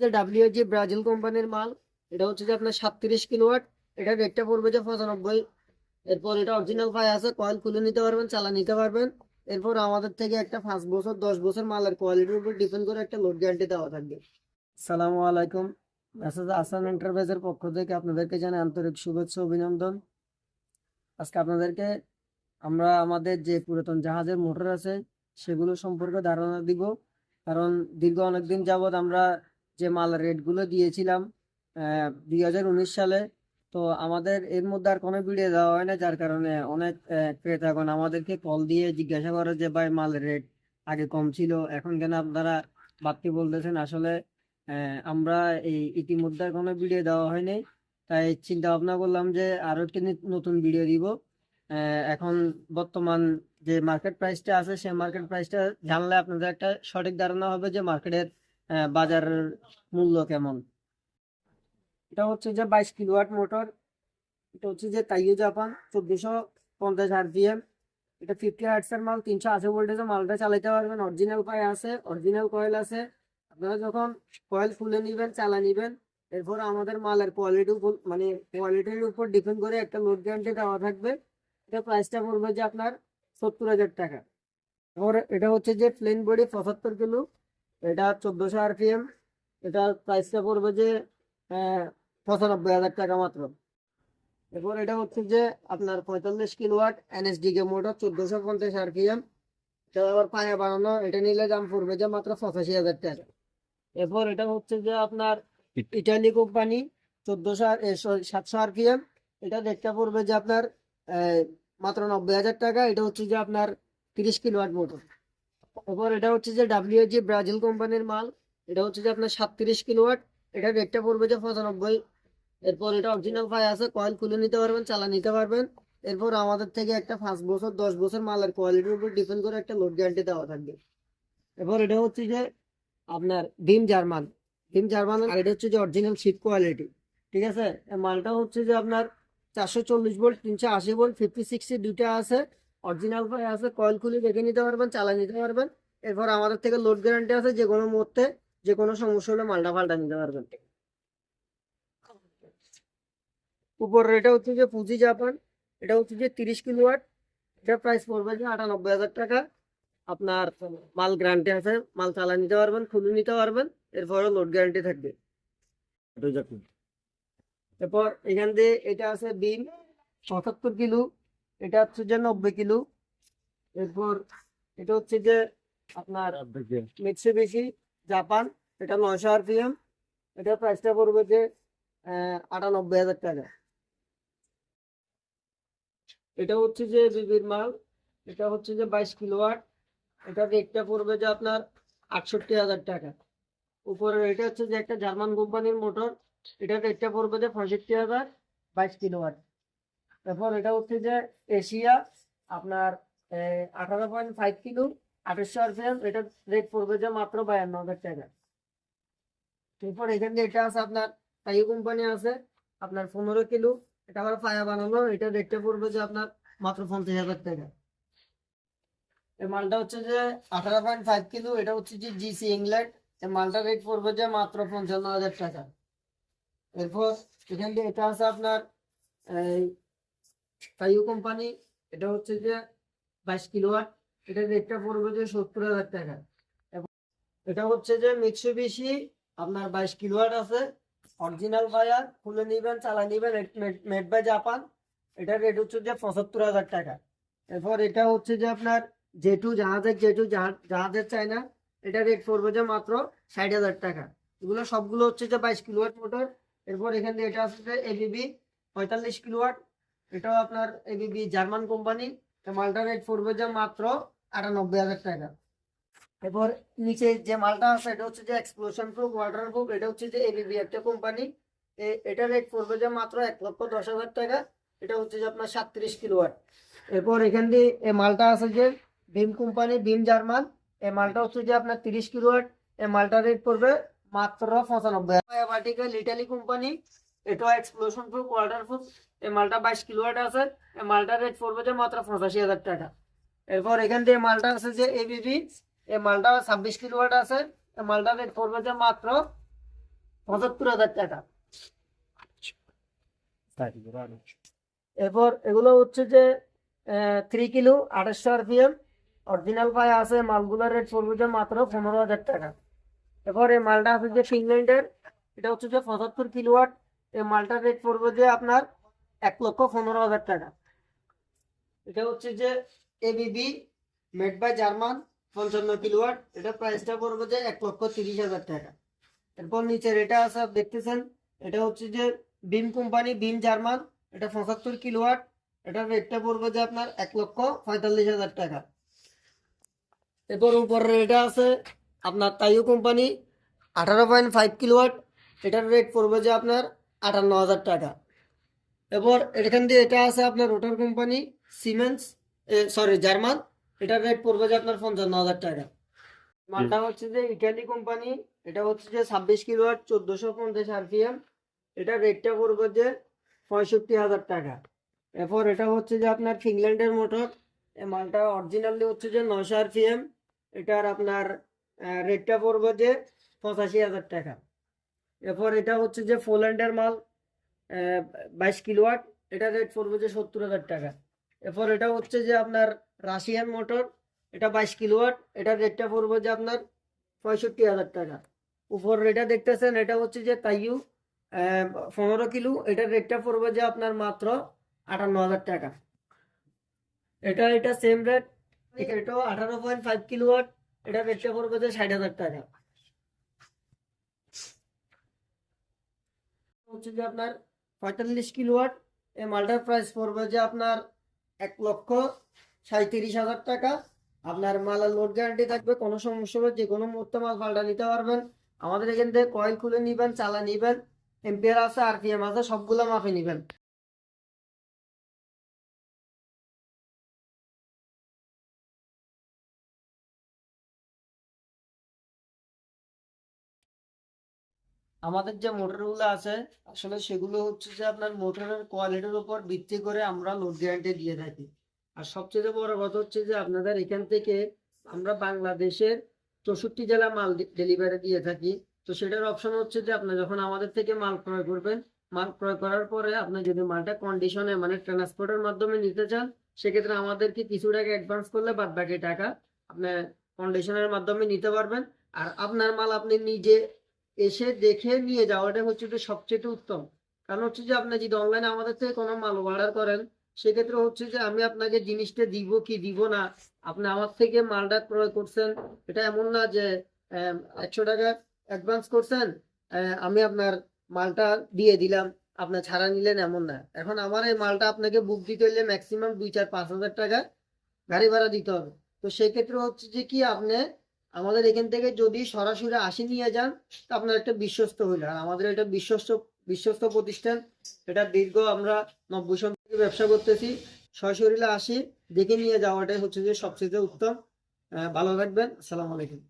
যে WG Brazil কোম্পানির মাল, এটা হচ্ছে যে আপনার সাতত্রিশ কিলোওয়াট, এটা রেটটা পড়বে যে পঁচানব্বই। এরপর এটা অরিজিনাল ফাই আছে কয়েল খুলে নিতে পারবেন, চালা নিতে পারবেন। এরপর আমাদের থেকে একটা পাঁচ বছর, দশ বছর মালের কোয়ালিটির উপর ডিপেন্ড করে একটা লোড গ্যারান্টি দেওয়া থাকবে। সালামু আলাইকুম। মেসেজ আসান এন্টারপ্রাইজের পক্ষ থেকে আপনাদেরকে জানাই আন্তরিক শুভেচ্ছা, অভিনন্দন। আজকে আপনাদেরকে আমরা আমাদের যে পুরাতন জাহাজের মোটর আছে, সেগুলো সম্পর্কে ধারণা দিব। কারণ দীর্ঘ অনেকদিন যাবৎ আমরা যে মাল রেটগুলো দিয়েছিলাম দুই উনিশ সালে। তো আমাদের এর মধ্যে আর কোনো ভিডিও দেওয়া হয় না, যার কারণে অনেক ক্রেতাগণ আমাদেরকে কল দিয়ে জিজ্ঞাসা করে যে, ভাই মালের রেট আগে কম ছিল, এখন কেন আপনারা বাড়তি বলতেছেন? আসলে আমরা এই ইতিমধ্যে আর কোনো ভিডিও দেওয়া হয়নি। তাই চিন্তা ভাবনা করলাম যে, আরও একটি নতুন ভিডিও দিব। এখন বর্তমান যে মার্কেট প্রাইসটা আছে, সেই মার্কেট প্রাইসটা জানলে আপনাদের একটা সঠিক ধারণা হবে যে মার্কেটের বাজার মূল্য কেমন? এটা হচ্ছে যে বাইশ কিলোওয়াট মোটর। এটা হচ্ছে যে তাইও জাপান, চোদ্দশো পঞ্চাশ আরপিএম। এটা ফিফটি হার্টসের মাল, তিনশো আশি ভোল্টেজের মালটা চালাতে পারবেন। অরিজিনাল পাই আছে অরিজিনাল কয়েল আছে। আপনারা যখন কয়েল খুলে নেবেন, চালা নেবেন, এরপর আমাদের মালের কোয়ালিটি মানে কোয়ালিটির উপর ডিপেন্ড করে একটা লোড গ্যারান্টি দেওয়া থাকবে। এটা প্রাইসটা পড়বে যে আপনার সত্তর হাজার টাকা। এরপর এটা হচ্ছে যে প্লেন বডি পঁচাত্তর কিলো। এটা চোদ্দোশো আরপিএম। এটা প্রাইসটা পড়বে যে পঁচানব্বই হাজার টাকা মাত্র। এরপর এটা হচ্ছে যে আপনার পঁয়তাল্লিশ কিলোওয়াট এনএসডিকে মোটর চোদ্দোশো পঞ্চাশ আরপিএম। এটা আবার পায়ে বানানো এটা নিলে দাম পড়বে যে মাত্র পঁচাশি হাজার টাকা। এরপর এটা হচ্ছে যে আপনার ইটালি কোম্পানি চোদ্দোশো সাতশো আরপিএম। এটা রেটটা পড়বে যে আপনার আহ, মাত্র নব্বই হাজার টাকা। এটা হচ্ছে যে আপনার তিরিশ কিলোওয়াট মোটর। এরপর এটা হচ্ছে যে ডাব্লিউজি ব্রাজিল কোম্পানির মাল। এটা হচ্ছে যে আপনার সাতত্রিশ কিলোওয়াট এটা রেটটা পড়বে যে পঁচানব্বই। এরপর এটা অরিজিনাল ফাই আছে কয়েল খুলে নিতে পারবেন, চালা নিতে পারবেন। এরপর আমাদের থেকে একটা পাঁচ বছর, দশ বছর মালের কোয়ালিটির উপর ডিপেন্ড করে একটা লোড গ্যারান্টি দেওয়া থাকবে। এরপর এটা হচ্ছে যে আপনার ভীম জার্মান। ভীম জার্মান, আর এটা হচ্ছে যে অরিজিনাল শীত কোয়ালিটি ঠিক আছে? মালটা হচ্ছে যে আপনার চারশো চল্লিশ ভোল্ট তিনশো আশি ভোল্ট ফিফটি সিক্সটি দুইটা আছে। অরিজিনাল ফাই আছে কয়েল খুলে দেখে নিতে পারবেন চালা নিতে পারবেন। এরপর আমাদের থেকে লোড গ্যারান্টি আছে যে কোনো মুহূর্তে যে কোনো সমস্যা হলে মালটা ফাল্টা নিতে পারবেন। উপরের এটা হচ্ছে যে পুঁজি জাপান এটা হচ্ছে যে তিরিশ কিলোওয়াট এটা প্রাইস পড়বে যে আটানব্বই হাজার টাকা। আপনার মাল গ্যারান্টি আছে মাল চালা নিতে পারবেন খুলে নিতে পারবেন এরপরে লোড গ্যারান্টি থাকবে। এরপর এখান দিয়ে এটা আছে বিম পঁচাত্তর কিলো এটা হচ্ছে যে নব্বই কিলো। এরপর এটা হচ্ছে যে আপনার মিক্সিবিশি জাপান, এটা নয়শো আরপিএম। এটার প্রাইসটা পড়বে যে আটানব্বই হাজার টাকা। এটা হচ্ছে যে বিবির মাল। এটা হচ্ছে যে বাইশ কিলোওয়াট এটা রেটটা পড়বে যে আপনার আটষট্টি হাজার টাকা। উপরে এটা হচ্ছে যে একটা জার্মান কোম্পানির মোটর। এটা রেটটা পড়বে যে পঁয়ষট্টি হাজার বাইশ কিলোওয়াট তারপর এটা হচ্ছে যে এশিয়া, আপনার আঠারো পয়েন্ট ফাইভ কিলো আঠাশশো আরপিএম এটা রেট পড়বে যে মাত্র বায়ান্ন হাজার টাকা। এরপর এখান দিয়ে এটা আছে আপনার তাই কোম্পানি আছে, আপনার পনেরো কিলো, এটা আবার ফায়া বানানো এটা রেটটা পড়বে যে আপনার মাত্র পঞ্চাশ হাজার টাকা। এই মালটা হচ্ছে যে আঠারো পয়েন্ট ফাইভ কিলো, এটা হচ্ছে যে জিসি ইংল্যান্ড এই মালটা রেট পড়বে যে মাত্র পঞ্চান্ন হাজার টাকা। এরপর এখান দিয়ে এটা আছে আপনার, এই তাইও কোম্পানি, এটা হচ্ছে যে বাইশ কিলোওয়াট, এটা রেটটা পড়বে যে সত্তর হাজার টাকা। এটা হচ্ছে যে মিক্সুবিশি আপনার বাইশ কিলোওয়াট আছে অরিজিনাল ফায়ার খুলে নিবেন, চালাই নিবেন মেড বাই জাপান এটার রেট হচ্ছে যে পঁচাত্তর হাজার টাকা। এরপর এটা হচ্ছে যে আপনার জেটু জাহাজের জেটু জাহাজের চায়না, এটা রেট পড়বে যে মাত্র ষাট হাজার টাকা। এগুলো সবগুলো হচ্ছে যে বাইশ কিলোওয়াট মোটর এরপর এখান এটা আছে যে এবিবি পঁয়তাল্লিশ কিলোওয়াট এটাও আপনার এবিবি জার্মান কোম্পানি মালটা রেট পড়বে যে মাত্র আটানব্বই হাজার টাকা। এরপর নিচে যে মালটা আছে, এটা হচ্ছে যে এক্সপ্লোশন প্রুফ ওয়াটার প্রুফ এটা হচ্ছে যে এবিবি একটা কোম্পানি। এটা রেট পড়বে যে মাত্র এক লক্ষ দশ হাজার টাকা, এটা হচ্ছে যে আপনার সাতত্রিশ কিলোওয়াট। এরপর এখান দিয়ে এই মালটা আছে যে ভীম কোম্পানি, ভীম জার্মান এই মালটা হচ্ছে যে আপনার তিরিশ কিলোওয়াট এই মালটা রেট পড়বে মাত্র পঁচানব্বই ইটালি কোম্পানি, এটাও এক্সপ্লোশন প্রুফ ওয়াটার প্রুফ এই মালটা বাইশ কিলোওয়াট আছে। এই মালটা রেট পড়বে যে মাত্র পঁচাশি হাজার টাকা। এরপর এখান দিয়ে মালটা আছে যে এবিবি এই মালটা ছাব্বিশ কিলোওয়াট আছে। এই মালটা রেট পড়বে যে মাত্র পঁচাত্তর হাজার টাকা। এরপর এগুলো হচ্ছে যে থ্রি কিলো আঠাশশো আরপিএম অরিজিনাল পায়ে আছে মালগুলোর রেট পড়বে যে মাত্র পনেরো হাজার টাকা। এরপর এই মালটা আছে যে ফিনল্যান্ডের এটা হচ্ছে যে পঁচাত্তর কিলোয়াট এই মালটার রেট পড়বে যে আপনার এক লক্ষ পনেরো হাজার টাকা। এটা হচ্ছে যে এবিবি মেড বাই জার্মান পঞ্চান্ন কিলোয়াট এটা প্রাইসটা পড়বে যে এক লক্ষ তিরিশ হাজার টাকা। এরপর নিচে এটা আছে, দেখতেছেন? এটা হচ্ছে যে বিম কোম্পানি বিম জার্মান এটা পঁচাত্তর কিলোয়াট এটার রেটটা পড়বে যে আপনার এক লক্ষ পঁয়তাল্লিশ হাজার টাকা। এরপর উপরের এটা আছে আপনার তাইও কোম্পানি আঠারো পয়েন্ট ফাইভ কিলোয়াট এটার রেট পড়বে যে আপনার আটান্ন হাজার টাকা। এরপর এখান দিয়ে এটা আছে আপনার rotor company Siemens sorry German. এটার রেট পড়বে যে আপনার পঞ্চান্ন হাজার টাকা। মালটা হচ্ছে যে ইটালি কোম্পানি, এটা হচ্ছে যে ছাব্বিশ কিলোয়াট চোদ্দোশো পঞ্চাশ আরপিএম। এটা রেটটা পড়বে যে পঁয়ষট্টি হাজার টাকা। এরপর এটা হচ্ছে যে আপনার ফিনল্যান্ডের মোটর। এই মালটা অরিজিনালি হচ্ছে যে নশো আরপিএম। এটার আপনার রেটটা পড়বে যে পঁচাশি হাজার টাকা। এরপর এটা হচ্ছে যে পোল্যান্ডের মাল। বাইশ কিলোয়াট এটা রেট পড়বে যে সত্তর হাজার টাকা। এরপর এটা হচ্ছে যে আপনার রাশিয়ান মোটর, এটা বাইশ কিলোয়াট এটার রেটটা পড়বে যে আপনার পঁয়ষট্টি হাজার টাকা। উপর এটা দেখতেছেন, এটা হচ্ছে যে তাইউ পনেরো কিলো এটার রেটটা পড়বে যে আপনার মাত্র আটান্ন হাজার টাকা। এটা এটা সেম রেট এটাও আঠারো পয়েন্ট ফাইভ কিলোয়াট এটার রেটটা পড়বে যে ষাট হাজার টাকা। হচ্ছে যে আপনার পঁয়তাল্লিশ কিলোয়াট এই মালটার প্রাইস পড়বে যে আপনার এক লক্ষ সাঁত্রিশ হাজার টাকা। আপনার মালের লোড গ্যারান্টি থাকবে, কোনো সমস্যা হবে যে কোনো মুহূর্তে মাল পাল্টা নিতে পারবেন। আমাদের এখান থেকে কয়েল খুলে নিবেন, চালা নিবেন এম্পিয়ার আছে আর পি এম আছে, সবগুলো মাপে নিবেন। আমাদের যে মোটরগুলো আছে, আসলে সেগুলো হচ্ছে যে আপনার মোটরের কোয়ালিটির উপর ভিত্তি করে আমরা লোড গ্যারান্টি দিয়ে থাকি। আর সবচেয়ে বড় কথা হচ্ছে যে আপনাদের এখান থেকে আমরা বাংলাদেশের চৌষট্টি জেলা মাল ডেলিভারি দিয়ে থাকি। তো সেটার অপশন হচ্ছে যে আপনি যখন আমাদের থেকে মাল ক্রয় করবেন, মাল ক্রয় করার পরে আপনি যদি মালটা কন্ডিশনে মানে ট্রান্সপোর্টের মাধ্যমে নিতে চান, সেক্ষেত্রে আমাদেরকে কিছু টাকা অ্যাডভান্স করলে বাদ বাকি টাকা আপনি কন্ডিশনের মাধ্যমে নিতে পারবেন। আর আপনার মাল আপনি নিজে এসে দেখে নিয়ে যাওয়াটা হচ্ছে সবচেয়ে উত্তম। কারণ হচ্ছে যে আপনি যদি অনলাইনে আমাদের থেকে কোনো মাল অর্ডার করেন, সেক্ষেত্রে হচ্ছে যে আমি আপনাকে জিনিসটা দিব কি দিব না, আপনি আমার থেকে মালটা ক্রয় করছেন, এটা এমন না যে একশো টাকা অ্যাডভান্স করছেন আমি আপনার মালটা দিয়ে দিলাম আপনার ছাড়া নিলেন এমন না। এখন আমার এই মালটা আপনাকে বুক দিতে হলে ম্যাক্সিমাম দুই চার পাঁচ হাজার টাকা গাড়ি ভাড়া দিতে হবে। তো সেক্ষেত্রে হচ্ছে যে কি আপনি আমাদের এখান থেকে যদি সরাসরি আসি নিয়ে যান, তা আপনার একটা বিশ্বস্ত হইল আর আমাদের এটা বিশ্বস্ত বিশ্বস্ত প্রতিষ্ঠান এটা দীর্ঘ আমরা নব্বই সন থেকে ব্যবসা করতেছি। সরাসরি আসি, দেখে নিয়ে যাওয়াটাই হচ্ছে যে সবচেয়ে উত্তম। ভালো থাকবেন। আসসালামু আলাইকুম।